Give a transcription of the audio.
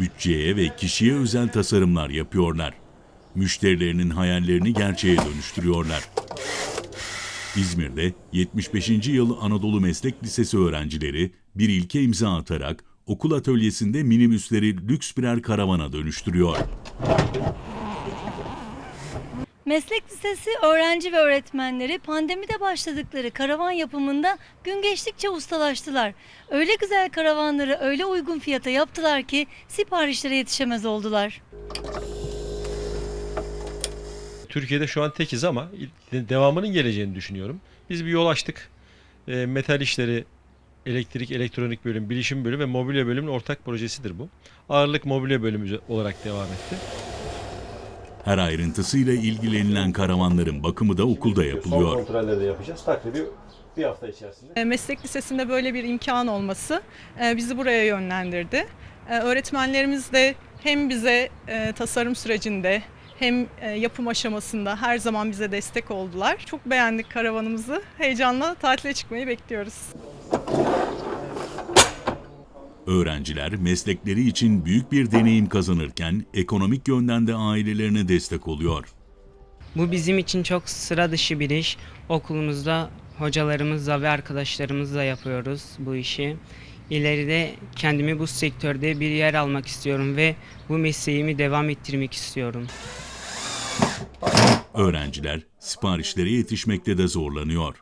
Bütçeye ve kişiye özel tasarımlar yapıyorlar. Müşterilerinin hayallerini gerçeğe dönüştürüyorlar. İzmir'de 75. yıl Anadolu Meslek Lisesi öğrencileri bir ilke imza atarak okul atölyesinde minibüsleri lüks birer karavana dönüştürüyor. Meslek Lisesi öğrenci ve öğretmenleri pandemide başladıkları karavan yapımında gün geçtikçe ustalaştılar. Öyle güzel karavanları öyle uygun fiyata yaptılar ki siparişlere yetişemez oldular. Türkiye'de şu an tekiz ama devamının geleceğini düşünüyorum. Biz bir yol açtık. E, metal işleri, elektrik, elektronik bölüm, bilişim bölüm ve mobilya bölümünün ortak projesidir bu. Ağırlık mobilya bölümü olarak devam etti. Her ayrıntısıyla ilgilenilen karavanların bakımı da okulda yapılıyor. kontrolleri de yapacağız. Takribi bir hafta içerisinde. E, Meslek lisesinde böyle bir imkan olması e, bizi buraya yönlendirdi. E, Öğretmenlerimiz de hem bize tasarım sürecinde hem yapım aşamasında her zaman bize destek oldular. Çok beğendik karavanımızı. Heyecanla tatile çıkmayı bekliyoruz. Öğrenciler meslekleri için büyük bir deneyim kazanırken ekonomik yönden de ailelerine destek oluyor. Bu bizim için çok sıra dışı bir iş. Okulumuzda hocalarımızla ve arkadaşlarımızla yapıyoruz bu işi. İleride kendimi bu sektörde bir yer almak istiyorum ve bu mesleğimi devam ettirmek istiyorum. Öğrenciler siparişlere yetişmekte de zorlanıyor.